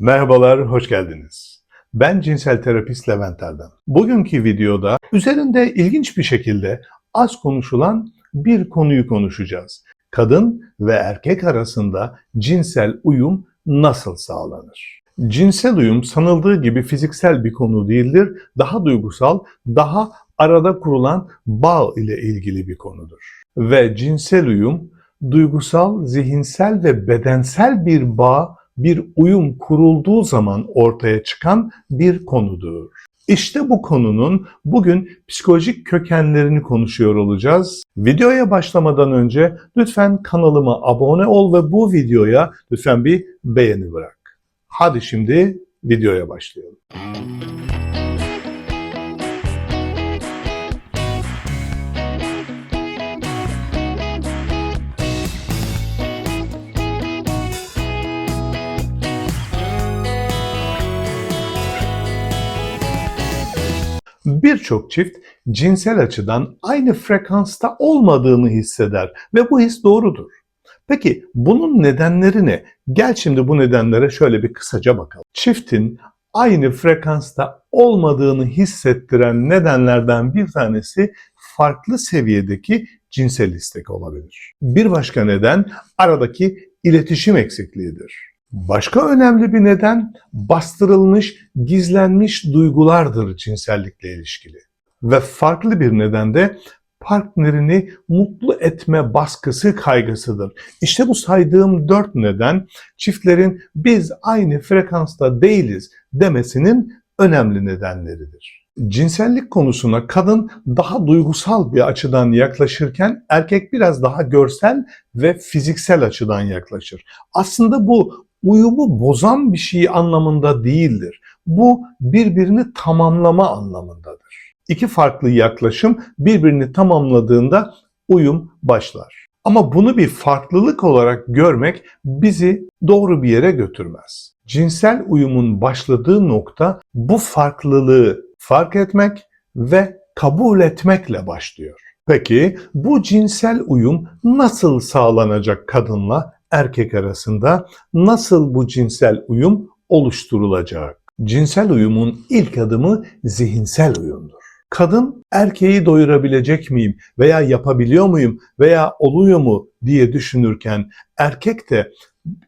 Merhabalar, hoş geldiniz. Ben cinsel terapist Levent Erdem. Bugünkü videoda üzerinde ilginç bir şekilde az konuşulan bir konuyu konuşacağız. Kadın ve erkek arasında cinsel uyum nasıl sağlanır? Cinsel uyum sanıldığı gibi fiziksel bir konu değildir. Daha duygusal, daha arada kurulan bağ ile ilgili bir konudur. Ve cinsel uyum duygusal, zihinsel ve bedensel bir bağ, bir uyum kurulduğu zaman ortaya çıkan bir konudur. İşte bu konunun bugün psikolojik kökenlerini konuşuyor olacağız. Videoya başlamadan önce lütfen kanalıma abone ol ve bu videoya lütfen bir beğeni bırak. Hadi şimdi videoya başlayalım. Birçok çift cinsel açıdan aynı frekansta olmadığını hisseder ve bu his doğrudur. Peki bunun nedenleri ne? Gel şimdi bu nedenlere şöyle bir kısaca bakalım. Çiftin aynı frekansta olmadığını hissettiren nedenlerden bir tanesi farklı seviyedeki cinsel istek olabilir. Bir başka neden aradaki iletişim eksikliğidir. Başka önemli bir neden bastırılmış, gizlenmiş duygulardır cinsellikle ilişkili. Ve farklı bir neden de partnerini mutlu etme baskısı kaygısıdır. İşte bu saydığım dört neden çiftlerin biz aynı frekansta değiliz demesinin önemli nedenleridir. Cinsellik konusuna kadın daha duygusal bir açıdan yaklaşırken erkek biraz daha görsel ve fiziksel açıdan yaklaşır. Aslında bu uyumu bozan bir şey anlamında değildir. Bu birbirini tamamlama anlamındadır. İki farklı yaklaşım birbirini tamamladığında uyum başlar. Ama bunu bir farklılık olarak görmek bizi doğru bir yere götürmez. Cinsel uyumun başladığı nokta bu farklılığı fark etmek ve kabul etmekle başlıyor. Peki bu cinsel uyum nasıl sağlanacak kadınla erkek arasında? Nasıl bu cinsel uyum oluşturulacak? Cinsel uyumun ilk adımı zihinsel uyumdur. Kadın erkeği doyurabilecek miyim veya yapabiliyor muyum veya oluyor mu diye düşünürken erkek de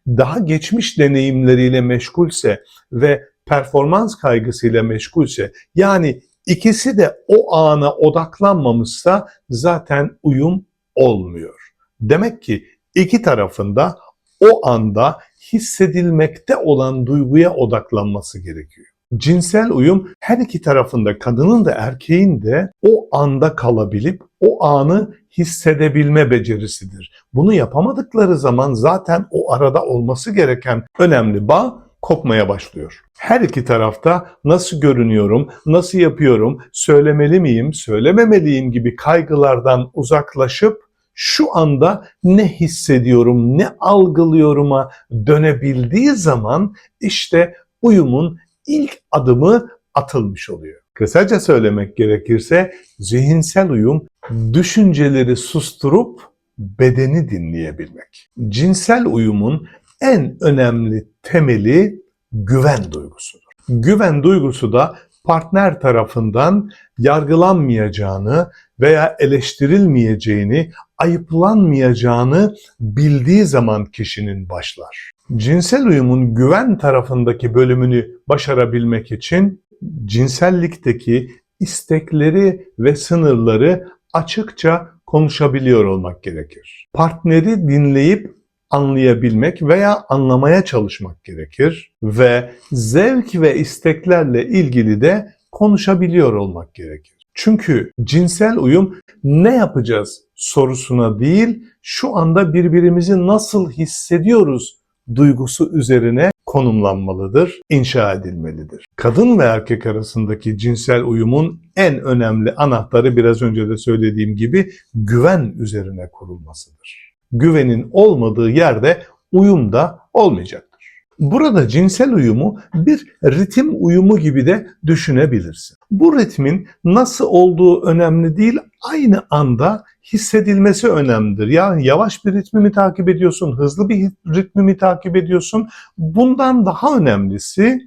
daha geçmiş deneyimleriyle meşgulse ve performans kaygısıyla meşgulse yani ikisi de o ana odaklanmamışsa zaten uyum olmuyor. Demek ki iki tarafında o anda hissedilmekte olan duyguya odaklanması gerekiyor. Cinsel uyum her iki tarafında kadının da erkeğin de o anda kalabilip o anı hissedebilme becerisidir. Bunu yapamadıkları zaman zaten o arada olması gereken önemli bağ kopmaya başlıyor. Her iki tarafta nasıl görünüyorum, nasıl yapıyorum, söylemeli miyim, söylememeliyim gibi kaygılardan uzaklaşıp şu anda ne hissediyorum, ne algılıyorum'a dönebildiği zaman işte uyumun ilk adımı atılmış oluyor. Kısaca söylemek gerekirse zihinsel uyum düşünceleri susturup bedeni dinleyebilmek. Cinsel uyumun en önemli temeli güven duygusudur. Güven duygusu da partner tarafından yargılanmayacağını veya eleştirilmeyeceğini, ayıplanmayacağını bildiği zaman kişinin başlar. Cinsel uyumun güven tarafındaki bölümünü başarabilmek için cinsellikteki istekleri ve sınırları açıkça konuşabiliyor olmak gerekir. Partneri dinleyip anlayabilmek veya anlamaya çalışmak gerekir ve zevk ve isteklerle ilgili de konuşabiliyor olmak gerekir. Çünkü cinsel uyum ne yapacağız sorusuna değil, şu anda birbirimizi nasıl hissediyoruz duygusu üzerine konumlanmalıdır, inşa edilmelidir. Kadın ve erkek arasındaki cinsel uyumun en önemli anahtarı biraz önce de söylediğim gibi güven üzerine kurulmasıdır. Güvenin olmadığı yerde uyum da olmayacaktır. Burada cinsel uyumu bir ritim uyumu gibi de düşünebilirsin. Bu ritmin nasıl olduğu önemli değil, aynı anda hissedilmesi önemlidir. Yani yavaş bir ritmi mi takip ediyorsun, hızlı bir ritmi mi takip ediyorsun? Bundan daha önemlisi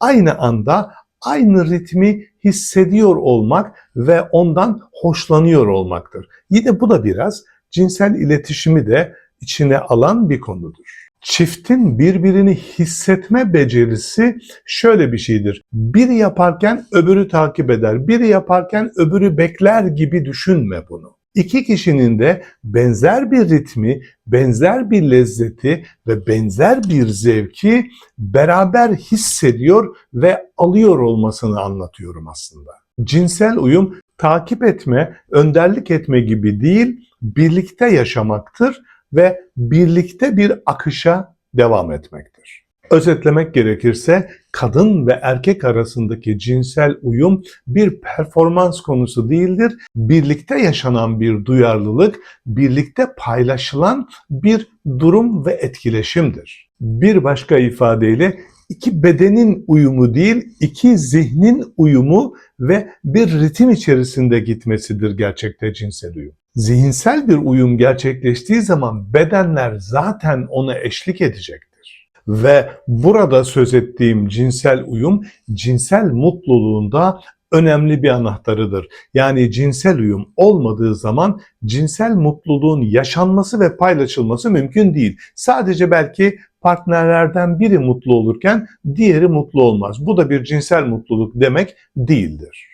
aynı anda aynı ritmi hissediyor olmak ve ondan hoşlanıyor olmaktır. Yine bu da biraz cinsel iletişimi de içine alan bir konudur. Çiftin birbirini hissetme becerisi şöyle bir şeydir. Biri yaparken öbürü takip eder. Biri yaparken öbürü bekler gibi düşünme bunu. İki kişinin de benzer bir ritmi, benzer bir lezzeti ve benzer bir zevki beraber hissediyor ve alıyor olmasını anlatıyorum aslında. Cinsel uyum takip etme, önderlik etme gibi değil, birlikte yaşamaktır ve birlikte bir akışa devam etmektir. Özetlemek gerekirse kadın ve erkek arasındaki cinsel uyum bir performans konusu değildir. Birlikte yaşanan bir duyarlılık, birlikte paylaşılan bir durum ve etkileşimdir. Bir başka ifadeyle iki bedenin uyumu değil, iki zihnin uyumu ve bir ritim içerisinde gitmesidir gerçekte cinsel uyum. Zihinsel bir uyum gerçekleştiği zaman bedenler zaten ona eşlik edecektir. Ve burada söz ettiğim cinsel uyum cinsel mutluluğunda önemli bir anahtarıdır. Yani cinsel uyum olmadığı zaman cinsel mutluluğun yaşanması ve paylaşılması mümkün değil. Sadece belki partnerlerden biri mutlu olurken diğeri mutlu olmaz. Bu da bir cinsel mutluluk demek değildir.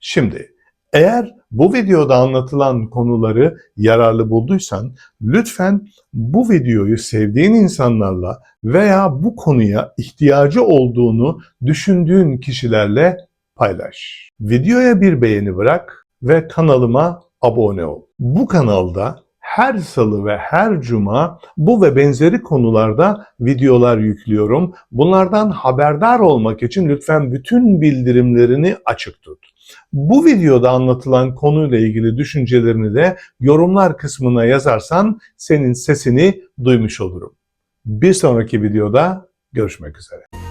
Şimdi eğer bu videoda anlatılan konuları yararlı bulduysan lütfen bu videoyu sevdiğin insanlarla veya bu konuya ihtiyacı olduğunu düşündüğün kişilerle paylaş. Videoya bir beğeni bırak ve kanalıma abone ol. Bu kanalda her salı ve her cuma bu ve benzeri konularda videolar yüklüyorum. Bunlardan haberdar olmak için lütfen bütün bildirimlerini açık tut. Bu videoda anlatılan konuyla ilgili düşüncelerini de yorumlar kısmına yazarsan senin sesini duymuş olurum. Bir sonraki videoda görüşmek üzere.